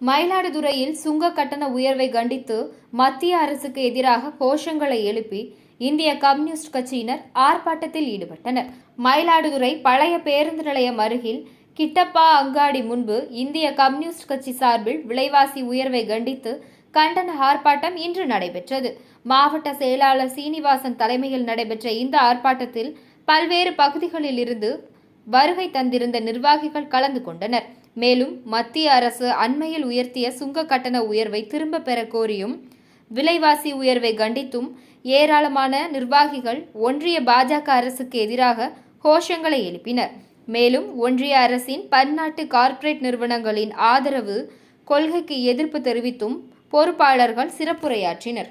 மயிலாடுதுறையில் சுங்க கட்டண உயர்வை கண்டித்து மத்திய அரசுக்கு எதிராக கோஷங்களை எழுப்பி இந்திய கம்யூனிஸ்ட் கட்சியினர் ஆர்ப்பாட்டத்தில் ஈடுபட்டனர். மயிலாடுதுறை பழைய பேருந்து நிலையம் அருகில் கிட்டப்பா அங்காடி முன்பு இந்திய கம்யூனிஸ்ட் கட்சி சார்பில் விலைவாசி உயர்வை கண்டித்து கண்டன ஆர்ப்பாட்டம் இன்று நடைபெற்றது. மாவட்ட செயலாளர் சீனிவாசன் தலைமையில் நடைபெற்ற இந்த ஆர்ப்பாட்டத்தில் பல்வேறு பகுதிகளில் இருந்து வருகை தந்திருந்த நிர்வாகிகள் கலந்து கொண்டனர். மேலும் மத்திய அரசு அண்மையில் உயர்த்திய சுங்க கட்டண உயர்வை திரும்ப பெற கோரியும் விலைவாசி உயர்வை கண்டித்தும் ஏராளமான நிர்வாகிகள் ஒன்றிய பாஜக அரசுக்கு எதிராக கோஷங்களை எழுப்பினர். மேலும் ஒன்றிய அரசின் பன்னாட்டு கார்ப்பரேட் நிறுவனங்களின் ஆதரவு கொள்கைக்கு எதிர்ப்பு தெரிவித்தும் பொறுப்பாளர்கள் சிறப்புரையாற்றினர்.